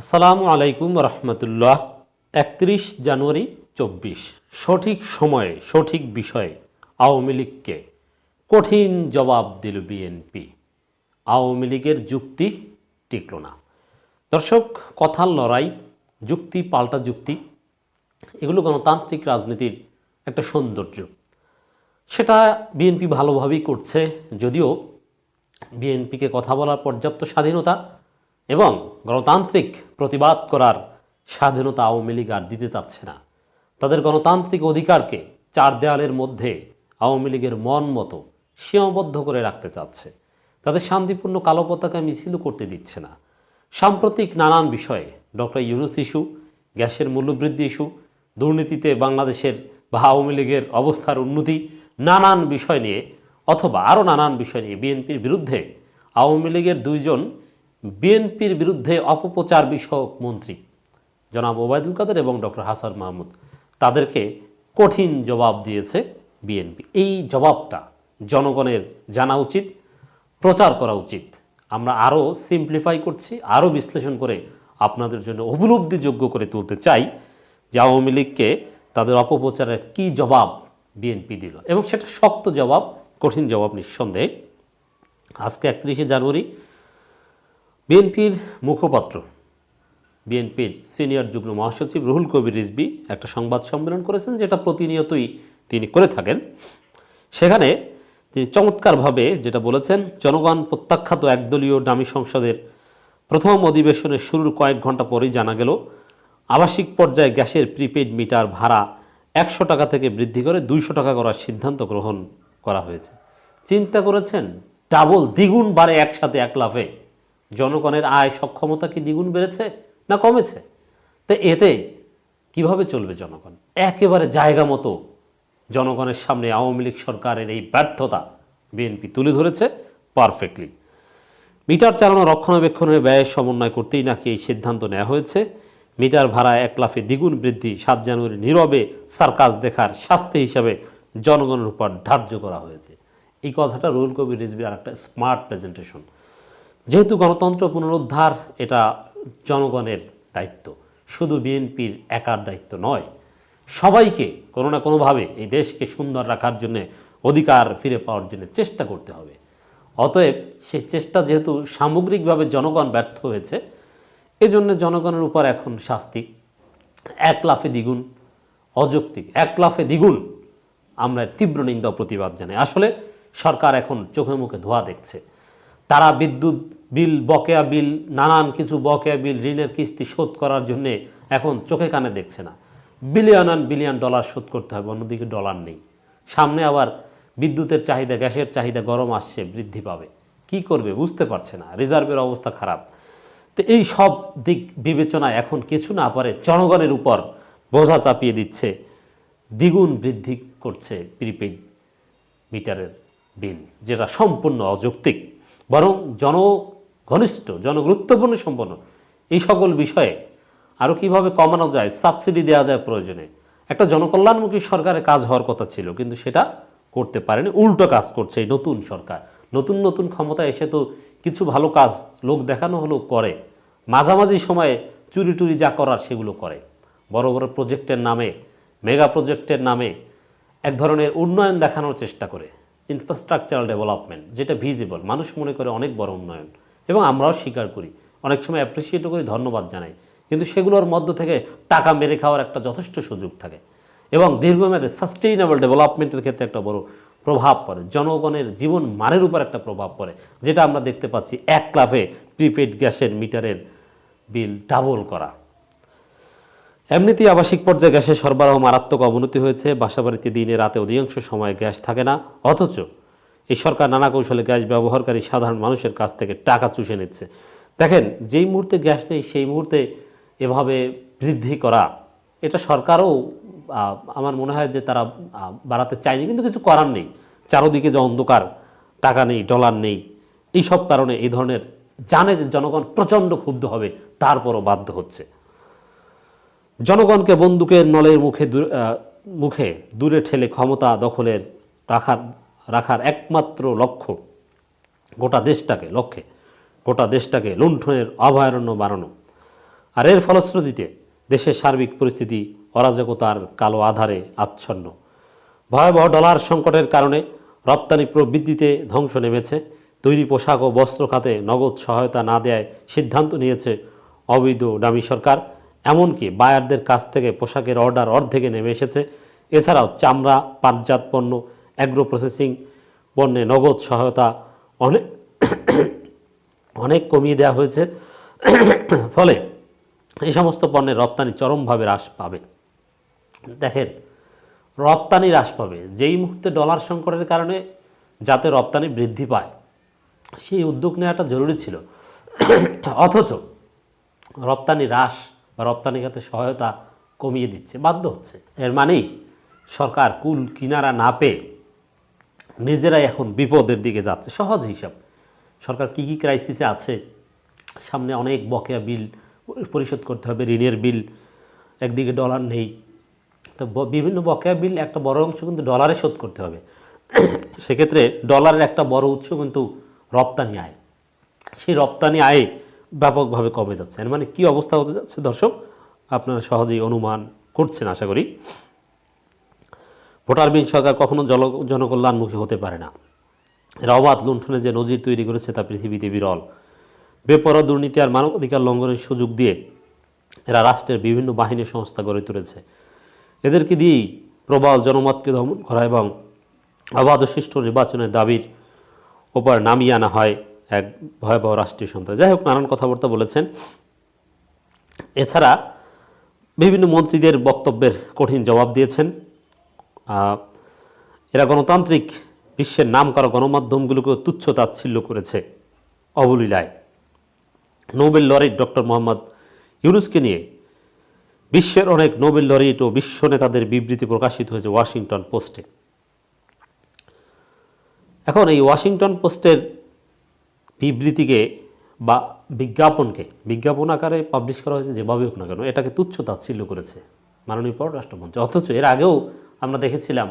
আসসালামু আলাইকুম রহমতুল্লাহ, একত্রিশ জানুয়ারি চব্বিশ। সঠিক সময়ে, সঠিক বিষয়ে আওয়ামী লীগকে কঠিন জবাব দিল বিএনপি। আওয়ামী লীগের যুক্তি টিকল না। দর্শক কথার লড়াই, যুক্তি পাল্টা যুক্তি, এগুলো গণতান্ত্রিক রাজনীতির একটা সৌন্দর্য। সেটা বিএনপি ভালোভাবেই করছে, যদিও বিএনপিকে কথা বলার পর্যাপ্ত স্বাধীনতা এবং গণতান্ত্রিক প্রতিবাদ করার স্বাধীনতা আওয়ামী লীগ আর দিতে চাচ্ছে না। তাদের গণতান্ত্রিক অধিকারকে চার দেয়ালের মধ্যে আওয়ামী লীগের মন মতো সীমাবদ্ধ করে রাখতে চাচ্ছে। তাদের শান্তিপূর্ণ কালো পতাকা মিছিলও করতে দিচ্ছে না। সাম্প্রতিক নানান বিষয়ে ডক্টর ইউনুস ইস্যু, গ্যাসের মূল্যবৃদ্ধি ইস্যু, দুর্নীতিতে বাংলাদেশের বা আওয়ামী লীগের অবস্থার উন্নতি, নানান বিষয় নিয়ে অথবা আরও নানান বিষয় নিয়ে বিএনপির বিরুদ্ধে আওয়ামী লীগের দুইজন বিএনপির বিরুদ্ধে অপপ্রচার বিষয়ক মন্ত্রী জনাব ওবায়দুল কাদের এবং ডক্টর হাসান মাহমুদ তাদেরকে কঠিন জবাব দিয়েছে বিএনপি। এই জবাবটা জনগণের জানা উচিত, প্রচার করা উচিত। আমরা আরও সিম্পলিফাই করছি, আরও বিশ্লেষণ করে আপনাদের জন্য উপলব্ধিযোগ্য করে তুলতে চাই যে আওয়ামী লীগকে তাদের অপপ্রচারের কী জবাব বিএনপি দিল। এবং সেটা শক্ত জবাব, কঠিন জবাব নিঃসন্দেহে। আজকে একত্রিশে জানুয়ারি বিএনপির মুখপাত্র, বিএনপির সিনিয়র যুগ্ম মহাসচিব রুহুল কবির রিজবি একটা সংবাদ সম্মেলন করেছেন যেটা প্রতিনিয়তই তিনি করে থাকেন। সেখানে তিনি চমৎকারভাবে যেটা বলেছেন, জনগণ প্রত্যাখ্যাত একদলীয় দামি সংসদের প্রথম অধিবেশনের শুরুর কয়েক ঘণ্টা পরেই জানা গেল, আবাসিক পর্যায়ে গ্যাসের প্রিপেড মিটার ভাড়া একশো টাকা থেকে বৃদ্ধি করে দুইশো টাকা করার সিদ্ধান্ত গ্রহণ করা হয়েছে। চিন্তা করেছেন, ডাবল দ্বিগুণ বাড়ে একসাথে এক লাফে। জনগণের আয় সক্ষমতা কি দ্বিগুণ বেড়েছে না কমেছে? তো এতে কীভাবে চলবে জনগণ? একেবারে জায়গা মতো জনগণের সামনে আওয়ামী লীগ সরকারের এই ব্যর্থতা বিএনপি তুলে ধরেছে পারফেক্টলি। মিটার চালানো রক্ষণাবেক্ষণের ব্যয়ের সমন্বয় করতেই নাকি এই সিদ্ধান্ত নেওয়া হয়েছে। মিটার ভাড়া এক লাফে দ্বিগুণ বৃদ্ধি সাত জানুয়ারি নীরবে সার্কাস দেখার শাস্তি হিসাবে জনগণের উপর ধার্য করা হয়েছে। এই কথাটা রুহুল কবির রিজবির আর একটা স্মার্ট প্রেজেন্টেশন। যেহেতু গণতন্ত্র পুনরুদ্ধার, এটা জনগণের দায়িত্ব। শুধু বিএনপির একার দায়িত্ব নয়, সবাইকে কোনো না কোনোভাবে এই দেশকে সুন্দর রাখার জন্য অধিকার ফিরে পাওয়ার জন্য চেষ্টা করতে হবে। অতএব সেই চেষ্টা যেহেতু সামগ্রিকভাবে জনগণ ব্যর্থ হয়েছে, এজন্য জনগণের উপর এখন শাস্তি, এক লাফে দ্বিগুণ, অযৌক্তিক, এক লাফে দ্বিগুণ আমরা তীব্র নিন্দা প্রতিবাদ জানাই। আসলে সরকার এখন চোখে মুখে ধোয়া দেখছে। তারা বিদ্যুৎ বিল, বকেয়া বিল, নানান কিছু বকেয়া বিল, ঋণের কিস্তি শোধ করার জন্য এখন চোখে কানে দেখছে না। বিলিয়ন অ্যান্ড বিলিয়ন ডলার শোধ করতে হবে, অন্যদিকে ডলার নেই। সামনে আবার বিদ্যুতের চাহিদা, গ্যাসের চাহিদা গরম আসছে, বৃদ্ধি পাবে। কি করবে বুঝতে পারছে না, রিজার্ভের অবস্থা খারাপ। তো এই সব দিক বিবেচনায় এখন কিছু না পারে জনগণের উপর বোঝা চাপিয়ে দিচ্ছে, দ্বিগুণ বৃদ্ধি করছে প্রিপেড মিটারের বিল, যেটা সম্পূর্ণ অযৌক্তিক। বরং জনঘনিষ্ঠ, জনগুরুত্বপূর্ণ সম্পন্ন। এই সকল বিষয়ে আরও কীভাবে কমানো যায়, সাবসিডি দেওয়া যায় প্রয়োজনে। একটা জনকল্যাণমুখী সরকারের কাজ হওয়ার কথা ছিল, কিন্তু সেটা করতে পারেনি, উল্টো কাজ করছে এই নতুন সরকার। নতুন নতুন ক্ষমতা এসে তো কিছু ভালো কাজ লোক দেখানো হলেও করে। মাঝামাঝি সময়ে চুরি টুরি যা করার সেগুলো করে। বড় বড় প্রজেক্টের নামে মেগা প্রজেক্টের নামে এক ধরনের উন্নয়ন দেখানোর চেষ্টা করে। ইনফ্রাস্ট্রাকচারাল ডেভেলপমেন্ট যেটা ভিজিবল মানুষ মনে করে অনেক বড় উন্নয়ন, এবং আমরাও স্বীকার করি। অনেক সময় অ্যাপ্রিসিয়েটও করি, ধন্যবাদ জানাই। কিন্তু সেগুলোর মধ্য থেকে টাকা মেরে খাওয়ার একটা যথেষ্ট সুযোগ থাকে। এবং দীর্ঘমেয়াদে সাস্টেইনেবল ডেভেলপমেন্টের ক্ষেত্রে একটা বড় প্রভাব পড়ে। জনগণের জীবন মানের উপর একটা প্রভাব পড়ে, যেটা আমরা দেখতে পাচ্ছি এক লাফে প্রিপেড গ্যাসের মিটারের বিল ডাবল করা। এমনিতেই আবাসিক পর্যায়ে গ্যাসের সরবরাহ মারাত্মক অবনতি হয়েছে। বাসাবাড়িতে দিনে রাতে অধিকাংশ সময় গ্যাস থাকে না। অথচ এই সরকার নানা কৌশলে গ্যাস ব্যবহারকারী সাধারণ মানুষের কাছ থেকে টাকা চুষে নিচ্ছে। দেখেন, যেই মুহূর্তে গ্যাস নেই, সেই মুহূর্তে এভাবে বৃদ্ধি করা, এটা সরকারও আমার মনে হয় যে তারা বাড়াতে চায়নি। কিন্তু কিছু করার নেই। চারোদিকে যে অন্ধকার, টাকা নেই, ডলার নেই, এইসব কারণে এই ধরনের জানে যে জনগণ প্রচণ্ড ক্ষুব্ধ হবে, তারপরও বাধ্য হচ্ছে। জনগণকে বন্দুকের নলের মুখে মুখে দূরে ঠেলে ক্ষমতা দখলের রাখার রাখার একমাত্র লক্ষ্য গোটা দেশটাকে, লক্ষ্যে গোটা দেশটাকে লুণ্ঠনের অভয়ারণ্য বানানো আর এর ফলশ্রুতিতে দেশের সার্বিক পরিস্থিতি, অরাজকতার কালো আধারে আচ্ছন্ন। ভয়াবহ ডলার সংকটের কারণে রপ্তানি প্রবৃদ্ধিতে ধ্বংস নেমেছে। তৈরি পোশাক ও বস্ত্র খাতে নগদ সহায়তা না দেয় সিদ্ধান্ত নিয়েছে অবৈধ দামি সরকার। এমনকি বায়ারদের কাছ থেকে পোশাকের অর্ডার অর্ধেকে নেমে এসেছে। এছাড়াও চামড়া, পাটজাত পণ্য অ্যাগ্রো প্রসেসিং পণ্যে নগদ সহায়তা অনেক অনেক কমিয়ে দেওয়া হয়েছে। ফলে এই সমস্ত পণ্যের রপ্তানি চরমভাবে হ্রাস পাবে। দেখেন, রপ্তানি হ্রাস পাবে। যেই মুহূর্তে ডলার সংকটের কারণে যাতে রপ্তানি বৃদ্ধি পায়, সেই উদ্যোগ নেওয়াটা জরুরি ছিল। অথচ রপ্তানি হ্রাস রপ্তানি খাতে সহায়তা কমিয়ে দিচ্ছে, বাধ্য হচ্ছে। এর মানেই সরকার কুল কিনারা না পেয়ে নিজেরাই এখন বিপদের দিকে যাচ্ছে। সহজ হিসাব, সরকার কী কী ক্রাইসিসে আছে? সামনে অনেক বকেয়া বিল, পরিশোধ করতে হবে, ঋণের বিল, একদিকে ডলার নেই। তো বিভিন্ন বকেয়া বিল, একটা বড় অংশ কিন্তু ডলারে শোধ করতে হবে। সেক্ষেত্রে ডলারের একটা বড় উৎস কিন্তু রপ্তানি আয়। সেই রপ্তানি আয় ব্যাপকভাবে কমে যাচ্ছে। মানে কি অবস্থা হতে যাচ্ছে? দর্শক, আপনারা সহজেই অনুমান করছেন, আশা করি। ভোটারবিহীন সরকার কখনো জল, জনকল্যাণমুখী হতে পারে না। এর অবাধ লুণ্ঠনে যে নজির তৈরি করেছে তা পৃথিবীতে বিরল। বেপরোয়া দুর্নীতি আর মানবাধিকার লঙ্ঘনের সুযোগ দিয়ে এরা রাষ্ট্রের বিভিন্ন বাহিনী সংস্থা গড়ে তুলেছে। এদেরকে দিয়েই প্রবল জনমতকে দমন করা এবং অবাধ সুষ্ঠু নির্বাচনের দাবির ওপর নামিয়ে আনা হয় এক ভয়াবহ রাষ্ট্রীয় সন্ত্রাস যাই হোক, নানান কথাবার্তা বলেছেন। এছাড়া বিভিন্ন মন্ত্রীদের বক্তব্যের কঠিন জবাব দিয়েছেন। এরা গণতান্ত্রিক বিশ্বের নাম করা গণমাধ্যমগুলোকে তুচ্ছ তাচ্ছিল্য করেছে অবলীলায়। নোবেল লরিট ডক্টর মোহাম্মদ ইউনুসকে নিয়ে বিশ্বের অনেক নোবেল লরিট ও বিশ্ব নেতাদের বিবৃতি প্রকাশিত হয়েছে ওয়াশিংটন পোস্টে। এখন এই ওয়াশিংটন পোস্টের বিবৃতিকে বা বিজ্ঞাপনকে, বিজ্ঞাপন আকারে পাবলিশ করা হয়েছে যেভাবে হোক না কেন, এটাকে তুচ্ছ তাচ্ছিল্য করেছে মাননীয় পররাষ্ট্রমন্ত্রী। অথচ এর আগেও আমরা দেখেছিলাম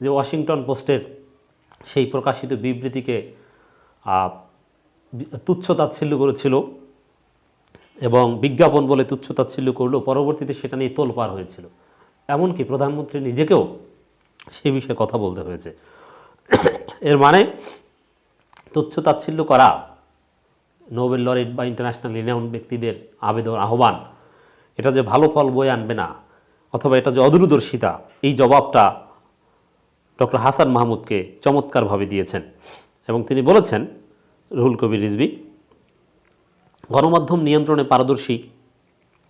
যে ওয়াশিংটন পোস্টের সেই প্রকাশিত বিবৃতিকে তুচ্ছ তাচ্ছিল্য করেছিল এবং বিজ্ঞাপন বলে তুচ্ছ তাচ্ছিল্য করলেও পরবর্তীতে সেটা নিয়ে তোলপাড় হয়েছিল। এমনকি প্রধানমন্ত্রী নিজেকেও সেই বিষয়ে কথা বলতে হয়েছে। এর মানে তুচ্ছ তাচ্ছিল্য করা, নোবেল লরিট বা ইন্টারন্যাশনাল রিনাউন্ড ব্যক্তিদের আবেদন আহ্বান, এটা যে ভালো ফল বয়ে আনবে না, অথবা এটা যে অদূরদর্শিতা, এই জবাবটা ডক্টর হাসান মাহমুদকে চমৎকারভাবে দিয়েছেন। এবং তিনি বলেছেন, রুহুল কবির রিজভি, গণমাধ্যম নিয়ন্ত্রণে পারদর্শী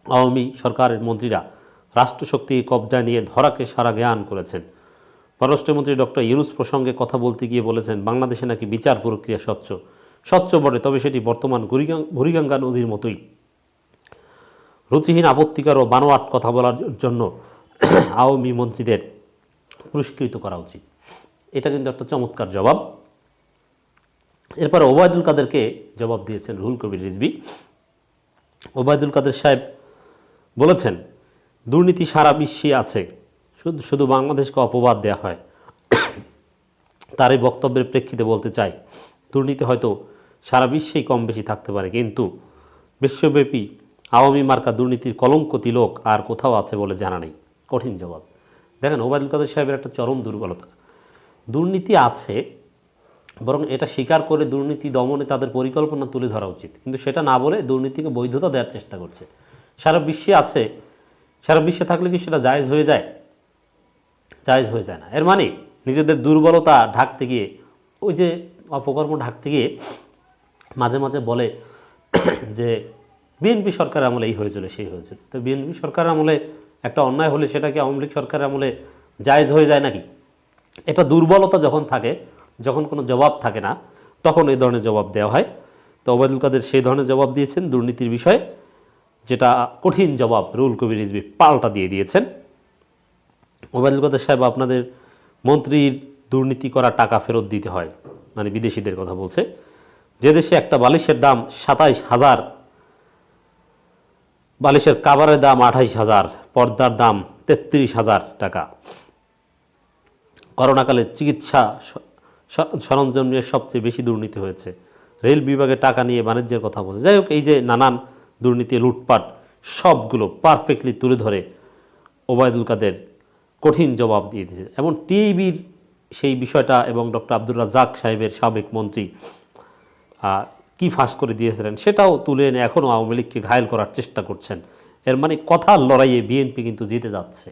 আওয়ামী সরকারের মন্ত্রীরা রাষ্ট্রশক্তি কবজা নিয়ে ধরাকে সারা জ্ঞান করেছেন। পররাষ্ট্রমন্ত্রী ডক্টর ইউনুস প্রসঙ্গে কথা বলতে গিয়ে বলেছেন, বাংলাদেশে নাকি বিচার প্রক্রিয়া স্বচ্ছ। স্বচ্ছ বটে, তবে সেটি বর্তমান বুড়িগাং- বুড়িগঙ্গা নদীর মতোই। রুচিহীন আপত্তিকর ও বানোয়াট কথা বলার জন্য আওয়ামী মন্ত্রীদের পুরস্কৃত করা উচিত। এটা কিন্তু একটা চমৎকার জবাব। এরপরে ওবায়দুল কাদেরকে জবাব দিয়েছেন রুহুল কবির রিজভি। ওবায়দুল কাদের সাহেব বলেছেন, দুর্নীতি সারা বিশ্বে আছে শুধু শুধু বাংলাদেশকে অপবাদ দেওয়া হয়। তার এই বক্তব্যের প্রেক্ষিতে বলতে চাই, দুর্নীতি হয়তো সারা বিশ্বেই কম বেশি থাকতে পারে, কিন্তু বিশ্বব্যাপী আওয়ামী মার্কা দুর্নীতির কলঙ্ক তিলক আর কোথাও আছে বলে জানা নেই। কঠিন জবাব। দেখেন, ওবায়দুল কাদের সাহেবের একটা চরম দুর্বলতা। দুর্নীতি আছে, বরং এটা স্বীকার করে দুর্নীতি দমনে তাদের পরিকল্পনা তুলে ধরা উচিত। কিন্তু সেটা না বলে দুর্নীতিকে বৈধতা দেওয়ার চেষ্টা করছে। সারা বিশ্বে আছে, সারা বিশ্বে থাকলে কি সেটা জায়েজ হয়ে যায়? জায়েজ হয়ে যায় না। এর মানে নিজেদের দুর্বলতা ঢাকতে গিয়ে, ওই যে অপকর্ম ঢাকতে গিয়ে মাঝে মাঝে বলে যে বিএনপি সরকার আমলে এই হয়েছিল, সেই হয়েছিল। তো বিএনপি সরকার আমলে একটা অন্যায় হলে সেটা কি আওয়ামী লীগ সরকার আমলে জায়েজ হয়ে যায় নাকি? এটা দুর্বলতা যখন থাকে, যখন কোনো জবাব থাকে না, তখন এই ধরনের জবাব দেওয়া হয়। তো ওবায়দুল কাদের সেই ধরনের জবাব দিয়েছেন দুর্নীতির বিষয়ে, যেটা কঠিন জবাব রুল কবির রিজভি পাল্টা দিয়ে দিয়েছেন। ওবায়দুল কাদের সাহেব আপনাদের মন্ত্রীর দুর্নীতি করা টাকা ফেরত দিতে হয় মানে বিদেশিদের কথা বলছে। যে দেশে একটা বালিশের দাম সাতাইশ হাজার, বালিশের কাবারের দাম আঠাইশ হাজার, পর্দার দাম তেত্রিশ হাজার টাকা। করোনাকালে চিকিৎসা সরঞ্জাম নিয়ে সবচেয়ে বেশি দুর্নীতি হয়েছে। রেল বিভাগে টাকা নিয়ে বাণিজ্যের কথা বলছে। যাই হোক, এই যে নানান দুর্নীতি, লুটপাট, সবগুলো পারফেক্টলি তুলে ধরে ওবায়দুল কাদের কঠিন জবাব দিয়ে দিয়েছে। এবং টিভির সেই বিষয়টা এবং ডক্টর আব্দুর রাজাক সাহেবের সাবেক মন্ত্রী কি ফাঁস করে দিয়েছিলেন সেটাও তুলে এনে এখনও আওয়ামী লীগকে ঘায়ল করার চেষ্টা করছেন। এর মানে কথার লড়াইয়ে বিএনপি কিন্তু জিতে যাচ্ছে।